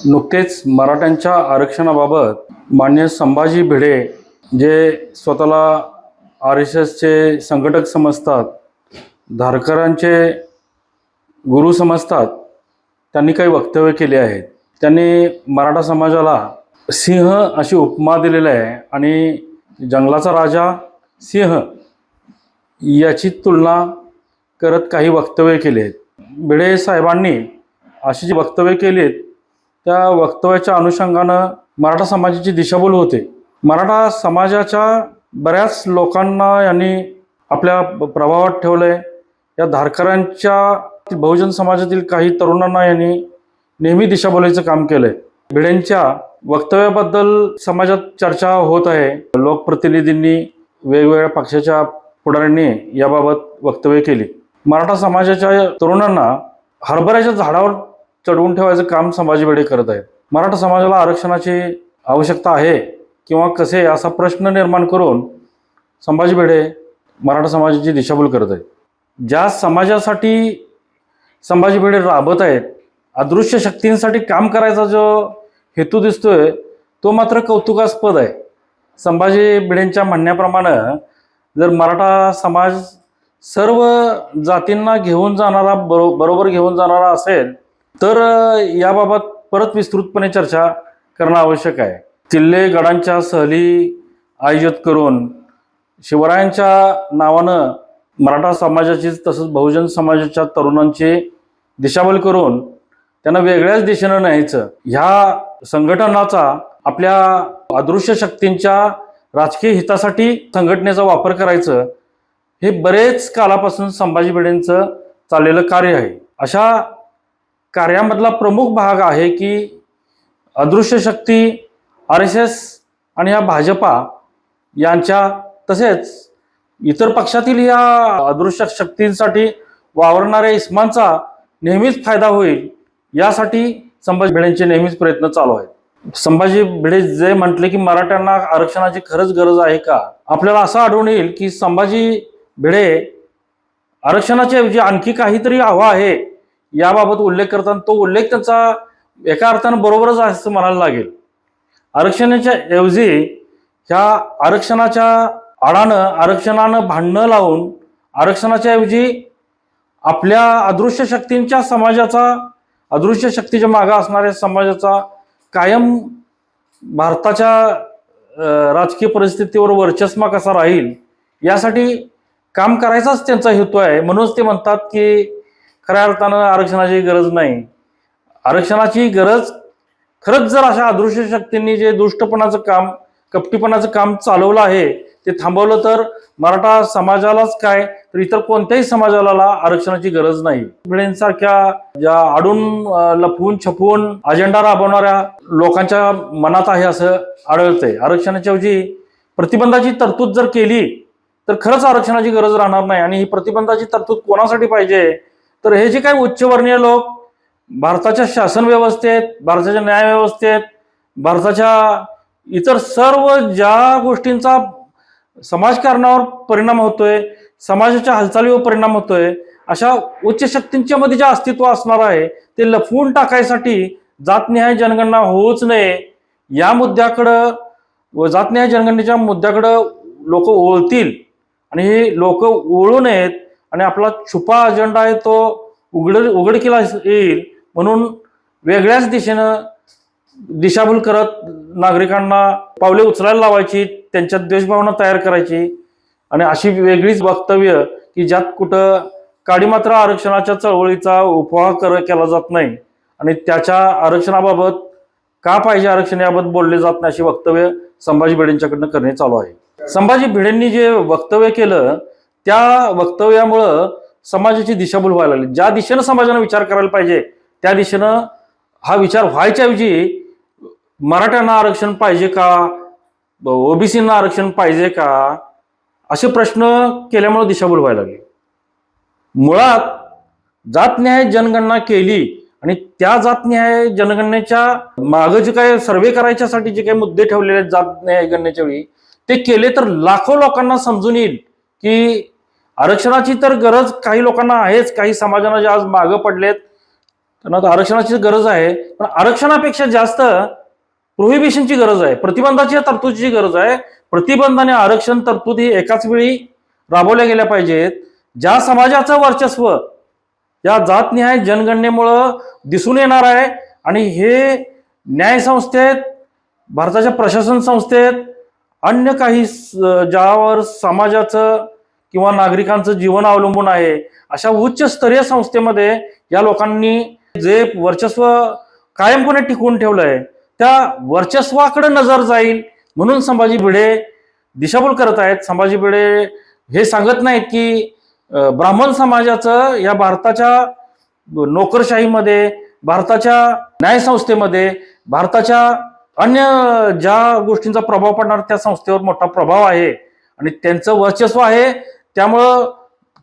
नुकतेच मराठ्यांच्या आरक्षणाबाबत मान्य संभाजी भिडे जे स्वतःला आर एस एसचे संघटक समजतात धारकरांचे गुरु समजतात त्यांनी काही वक्तव्य केले आहेत. त्यांनी मराठा समाजाला सिंह अशी उपमा दिलेली आहे आणि जंगलाचा राजा सिंह याची तुलना करत काही वक्तव्य केले आहेत. भिडे साहेबांनी अशी जी वक्तव्य केली आहेत त्या वक्तव्याच्या अनुषंगानं मराठा समाजाची दिशाभूल होते. मराठा समाजाच्या बऱ्याच लोकांना यांनी आपल्या प्रभावात ठेवलंय. या धारकरांच्या बहुजन समाजातील काही तरुणांना यांनी नेहमी दिशाभूलीचं काम केलंय. भिडेंच्या वक्तव्याबद्दल समाजात चर्चा होत आहे. लोकप्रतिनिधींनी वेगवेगळ्या पक्षाच्या पुढाऱ्यांनी याबाबत वक्तव्य केली. मराठा समाजाच्या तरुणांना हरभऱ्याच्या झाडावर चढवून ठेवायचं काम संभाजी भिडे करत आहेत. मराठा समाजाला आरक्षणाची आवश्यकता आहे किंवा कसे असा प्रश्न निर्माण करून संभाजी भिडे मराठा समाजाची दिशाभूल करत आहेत. ज्या समाजासाठी संभाजी भिडे राबत आहेत अदृश्य शक्तींसाठी काम करायचा जो हेतू दिसतोय तो मात्र कौतुकास्पद आहे. संभाजी भिडेंच्या म्हणण्याप्रमाणे जर मराठा समाज सर्व जातींना घेऊन जाणारा बरो बरोबर घेऊन जाणारा असेल तर याबाबत परत विस्तृतपणे चर्चा करणं आवश्यक आहे. किल्ले गडांच्या सहली आयोजित करून शिवरायांच्या नावानं मराठा समाजाची तसंच बहुजन समाजाच्या तरुणांची दिशाभूल करून त्यांना वेगळ्याच दिशेनं न्यायचं. ह्या संघटनाचा आपल्या अदृश्य शक्तींच्या राजकीय हितासाठी संघटनेचा वापर करायचं हे बरेच कालापासून संभाजी भिडेंचं चाललेलं कार्य आहे. अशा कार्यामधला प्रमुख भाग आहे की अदृश्य शक्ती आर एस एस आणि या भाजपा यांच्या तसेच इतर पक्षातील या अदृश्य शक्तींसाठी वावरणाऱ्या इस्मांचा नेहमीच फायदा होईल यासाठी संभाजी भिडेंचे नेहमीच प्रयत्न चालू आहेत. संभाजी भिडे जे म्हटले की मराठ्यांना आरक्षणाची खरंच गरज आहे का? आपल्याला असं आढळून येईल की संभाजी भिडे आरक्षणाच्या ऐवजी आणखी काहीतरी हवं आहे याबाबत उल्लेख करताना तो उल्लेख त्याचा एका अर्थानं बरोबरच असं म्हणायला लागेल. आरक्षणाच्या ऐवजी ह्या आरक्षणाच्या आडानं आरक्षणानं भांडणं लावून आरक्षणाच्या ऐवजी आपल्या अदृश्य शक्तींच्या समाजाचा अदृश्य शक्तीच्या मागा असणाऱ्या समाजाचा कायम भारताच्या राजकीय परिस्थितीवर वर्चस्मा कसा राहील यासाठी काम करायचाच त्यांचा हेतू आहे. म्हणूनच ते म्हणतात की खऱ्या अर्थानं आरक्षणाची गरज नाही. आरक्षणाची गरज खरंच जर अशा अदृश्य शक्तींनी जे दुष्टपणाचं काम कपटीपणाचं काम चालवलं आहे ते थांबवलं तर मराठा समाजालाच काय तर इतर कोणत्याही समाजाला आरक्षणाची गरज नाही. भिडेंसारख्या ज्या आडून लपवून छपवून अजेंडा राबवणाऱ्या लोकांच्या मनात आहे असं आढळतंय. आरक्षणाच्या ऐवजी प्रतिबंधाची तरतूद जर केली तर खरंच आरक्षणाची गरज राहणार नाही. आणि ही प्रतिबंधाची तरतूद कोणासाठी पाहिजे तर हे जे काही उच्चवर्णीय लोक भारताच्या शासन व्यवस्थेत भारताच्या न्याय व्यवस्थेत भारताच्या इतर सर्व ज्या गोष्टींचा समाजकारणावर परिणाम होतोय समाजाच्या हालचालीवर परिणाम होतोय अशा उच्च शक्तींच्या मध्ये जे अस्तित्व असणार आहे ते लपवून टाकायसाठी जातनिहाय जनगणना होऊच नये. या मुद्द्याकडं व जातनिहाय जनगणनेच्या मुद्द्याकडं लोक ओळतील. आणि हे लोक ओळू नयेत आणि आपला छुपा अजेंडा आहे तो उघड उघडकीला येईल म्हणून वेगळ्याच दिशेनं दिशाभूल करत नागरिकांना पावले उचलायला लावायची त्यांच्यात द्वेषभावना तयार करायची. आणि अशी वेगळीच वक्तव्य की ज्यात कुठं काडीमात्र आरक्षणाच्या चळवळीचा उपहार कर केला जात नाही. आणि त्याच्या आरक्षणाबाबत का पाहिजे आरक्षण याबाबत बोलले जात नाही अशी वक्तव्य संभाजी भिडेंच्याकडनं करणे चालू आहे. संभाजी भिडेंनी जे वक्तव्य केलं त्या वक्तव्यामुळं समाजाची दिशाभूल व्हायला लागली. ज्या दिशेनं समाजानं विचार करायला पाहिजे त्या दिशेनं हा विचार व्हायच्या ऐवजी मराठ्यांना आरक्षण पाहिजे का? ओबीसींना आरक्षण पाहिजे का? असे प्रश्न केल्यामुळे दिशाभूल व्हायला लागली. मुळात जात न्याय जनगणना केली आणि त्या जात न्याय जनगणनेच्या मागं जे काय सर्वे करायच्यासाठी जे काही मुद्दे ठेवलेले आहेत जातन्याय गणनेच्या वेळी ते केले तर लाखो लोकांना समजून येईल की आरक्षणाची तर गरज काही लोकांना आहेच. काही समाजाना जे आज मागं पडलेत त्यांना तर आरक्षणाची गरज आहे. पण आरक्षणापेक्षा जास्त प्रोहिबिशनची गरज आहे. प्रतिबंधाची तरतुदीची गरज आहे. प्रतिबंध आणि आरक्षण तरतूद ही एकाच वेळी राबवल्या गेल्या पाहिजेत. ज्या समाजाचं वर्चस्व या जातनिहाय जनगणनेमुळं दिसून येणार आहे आणि हे न्यायसंस्थेत भारताच्या प्रशासन संस्थेत अन्य काही ज्यावर समाजाचं किंवा नागरिकांचं जीवन अवलंबून आहे अशा उच्च स्तरीय संस्थेमध्ये या लोकांनी जे वर्चस्व कायमपणे टिकवून आहे त्या वर्चस्वाकडे नजर जाईल म्हणून संभाजी भिडे दिशाभूल करत आहेत. संभाजी भिडे हे सांगत नाहीत की ब्राह्मण समाजाचं या भारताच्या नोकरशाहीमध्ये भारताच्या न्यायसंस्थेमध्ये भारताच्या अन्य ज्या गोष्टींचा प्रभाव पडणार त्या संस्थेवर मोठा प्रभाव आहे. आणि त्यांचं वर्चस्व आहे त्यामुळं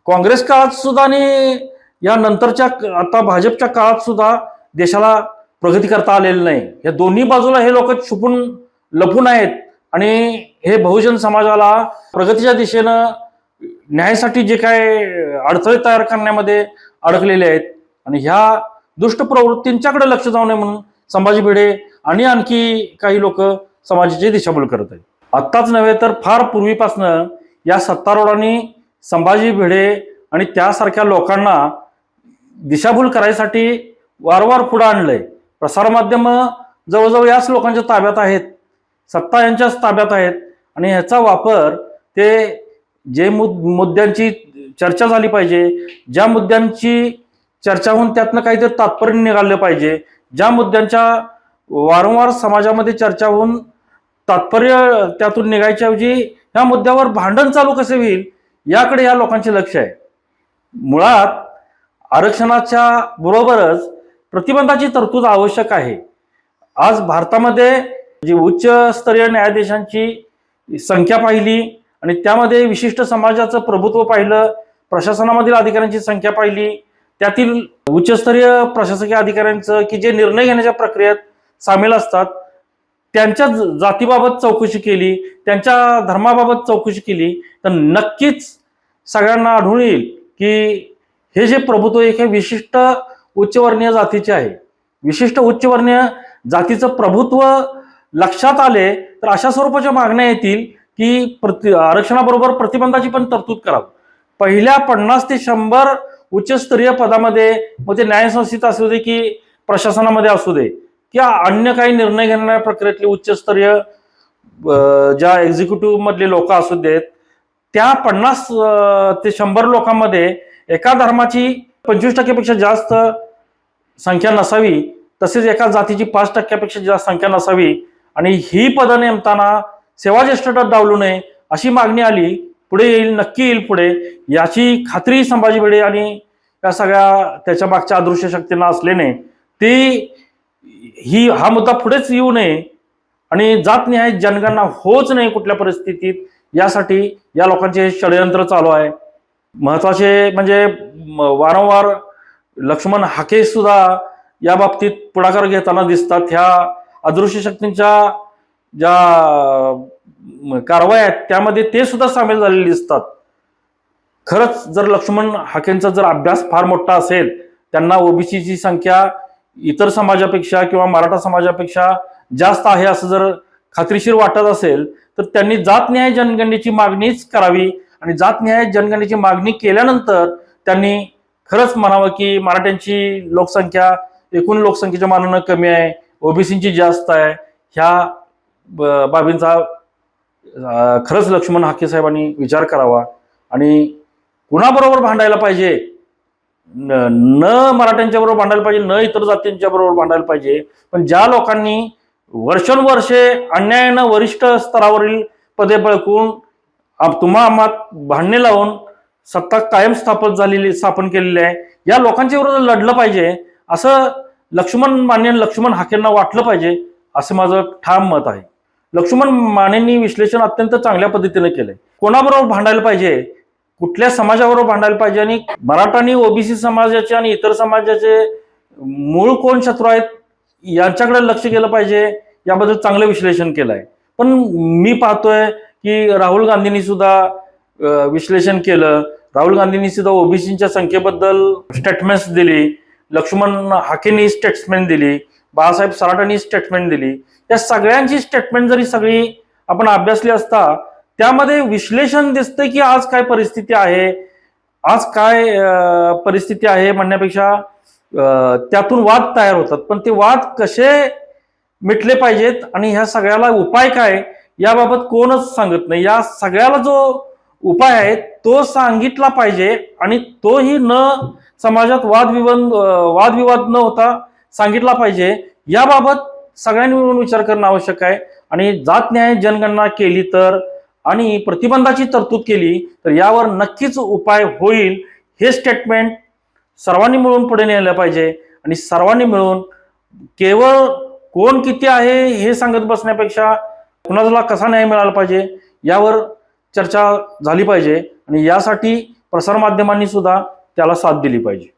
काँग्रेस काळात सुद्धा आणि या नंतरच्या आता भाजपच्या काळात सुद्धा देशाला प्रगती करता आलेली नाही. या दोन्ही बाजूला हे लोक छुपून लपून आहेत आणि हे बहुजन समाजाला प्रगतीच्या दिशेनं न्यायासाठी जे काय अडथळे तयार करण्यामध्ये अडकलेले आहेत. आणि ह्या दुष्ट प्रवृत्तींच्याकडे लक्ष जाऊ नये म्हणून संभाजी भिडे आणि आणखी काही लोक समाजाची दिशाभूल करत आहेत. आत्ताच नव्हे तर फार पूर्वीपासनं या सत्तारूढांनी संभाजी भिडे आणि त्यासारख्या लोकांना दिशाभूल करायसाठी वारंवार पुढे आणलंय. प्रसारमाध्यमं जवळजवळ याच लोकांच्या ताब्यात आहेत. सत्ता यांच्याच ताब्यात आहेत. आणि ह्याचा वापर ते जे मुद मुद्द्यांची चर्चा झाली पाहिजे ज्या मुद्द्यांची चर्चा होऊन त्यातनं काहीतरी तात्पर्य निघालं पाहिजे ज्या मुद्द्यांच्या वारंवार समाजामध्ये चर्चा होऊन तात्पर्य त्यातून निघायच्याऐवजी ह्या मुद्द्यावर भांडण चालू कसे होईल? याकडे या लोकांचे लक्ष आहे. मुळात आरक्षणाच्या बरोबरच प्रतिबंधाची तरतूद आवश्यक आहे. आज भारतामध्ये जी उच्च स्तरीय न्यायाधीशांची संख्या पाहिली आणि त्यामध्ये विशिष्ट समाजाचं प्रभुत्व पाहिलं प्रशासनामधील अधिकाऱ्यांची संख्या पाहिली त्यातील उच्चस्तरीय प्रशासकीय अधिकाऱ्यांचं की जे निर्णय घेण्याच्या प्रक्रियेत सामील असतात त्यांच्या ज- जातीबाबत चौकशी केली त्यांच्या धर्माबाबत चौकशी केली तर नक्कीच सगळ्यांना आढळून येईल की हे जे प्रभुत्व एक हे विशिष्ट उच्चवर्णीय जातीचे आहे. विशिष्ट उच्चवर्णीय जातीचं प्रभुत्व लक्षात आले तर अशा स्वरूपाच्या मागण्या येतील की प्रति आरक्षणाबरोबर प्रतिबंधाची पण तरतूद करावं. पहिल्या पन्नास ते शंभर उच्चस्तरीय पदामध्ये मग ते न्यायसंस्थेत असू दे की प्रशासनामध्ये असू दे किंवा अन्य काही निर्णय घेणाऱ्या प्रक्रियेतले उच्चस्तरीय ज्या एक्झिक्युटिव्ह मधले लोक असू देत त्या पन्नास ते शंभर लोकांमध्ये एका धर्माची पंचवीस टक्क्यापेक्षा जास्त संख्या नसावी तसेच एका जातीची पाच टक्क्यापेक्षा जास्त संख्या नसावी आणि ही पदं नेमताना सेवाज्येष्ठता डावलू नये अशी मागणी आली पुढे येईल नक्की येईल पुढे याची खात्री संभाजी भिडे आणि या सगळ्या त्याच्या मागच्या अदृश्य शक्तींना असल्याने ती ही हा मुद्दा पुढेच येऊ नये आणि जातनिहाय जनगणना होच नाही कुठल्या परिस्थितीत यासाठी या लोकांचे षडयंत्र चालू आहे. महत्त्वाचे म्हणजे वारंवार लक्ष्मण हाके सुद्धा या बाबतीत पुढाकार घेताना दिसतात. ह्या अदृश्य शक्तींच्या ज्या कारवाया आहेत त्यामध्ये ते सुद्धा सामील झालेले दिसतात. खरंच जर लक्ष्मण हाकेंचा जर अभ्यास फार मोठा असेल त्यांना ओबीसीची संख्या इतर समाजापेक्षा किंवा मराठा समाजापेक्षा जास्त आहे असं जर खात्रीशीर वाटत असेल तर त्यांनी जातन्याय जनगणनेची मागणीच करावी. आणि जातन्याय जनगणनेची मागणी केल्यानंतर त्यांनी खरंच म्हणावं की मराठ्यांची लोकसंख्या एकूण लोकसंख्येच्या मानानं कमी आहे ओबीसीची जास्त आहे. ह्या ब- बाबींचा खरंच लक्ष्मण हाके साहेबांनी विचार करावा. आणि कुणाबरोबर भांडायला पाहिजे? न न मराठ्यांच्या बरोबर भांडायला पाहिजे न इतर जातींच्या बरोबर भांडायला पाहिजे. पण ज्या लोकांनी वर्षानुवर्षे अन्यायानं वरिष्ठ स्तरावरील पदे बळकून तुम्हा आम्हात भांडणे लावून सत्ता कायम स्थापन झालेली स्थापन केलेली आहे या लोकांच्या विरोधात लढलं पाहिजे असं लक्ष्मण मान्य लक्ष्मण हाकेंना वाटलं पाहिजे असं माझं ठाम मत आहे. लक्ष्मण मानेंनी विश्लेषण अत्यंत चांगल्या पद्धतीने केलंय. कोणाबरोबर भांडायला पाहिजे कुठल्या समाजाबरोबर भांडायला पाहिजे? आणि मराठा आणि ओबीसी समाजाचे आणि इतर समाजाचे मूळ कोण शत्रू आहेत यांच्याकडे लक्ष केलं पाहिजे याबद्दल चांगलं विश्लेषण केलं आहे पण मी पाहतोय की राहुल गांधींनी सुद्धा विश्लेषण केलं. राहुल गांधींनी सुद्धा ओबीसीच्या संख्येबद्दल स्टेटमेंट्स दिली. लक्ष्मण हाकेनी स्टेटमेंट दिली. बाळासाहेब सराटांनी स्टेटमेंट दिली. या सगळ्यांची स्टेटमेंट जरी सगळी आपण अभ्यासली असता त्यामध्ये विश्लेषण दिसतं की आज काय परिस्थिती आहे? आज काय परिस्थिती आहे म्हणण्यापेक्षा त्यातून वाद तयार होतात. पण ते वाद कसे मिटले पाहिजेत आणि ह्या सगळ्याला उपाय काय याबाबत कोणच सांगत नाही. या सगळ्याला जो उपाय आहे तो सांगितला पाहिजे आणि तोही न समाजात वादविवाद वादविवाद न होता सांगितला पाहिजे. याबाबत सगळ्यांनी मिळून विचार करणं आवश्यक आहे. आणि जात न्याय जनगणना केली तर आणि प्रतिबंधाची तरतूद केली तर यावर नक्कीच उपाय होईल हे स्टेटमेंट सर्वांनी मिळून पुढे नेलं पाहिजे. आणि सर्वांनी मिळून केवळ कोण किती आहे हे सांगत बसण्यापेक्षा कुणाला कसा न्याय मिळाला पाहिजे यावर चर्चा झाली पाहिजे. आणि यासाठी प्रसारमाध्यमांनी सुद्धा त्याला साथ दिली पाहिजे.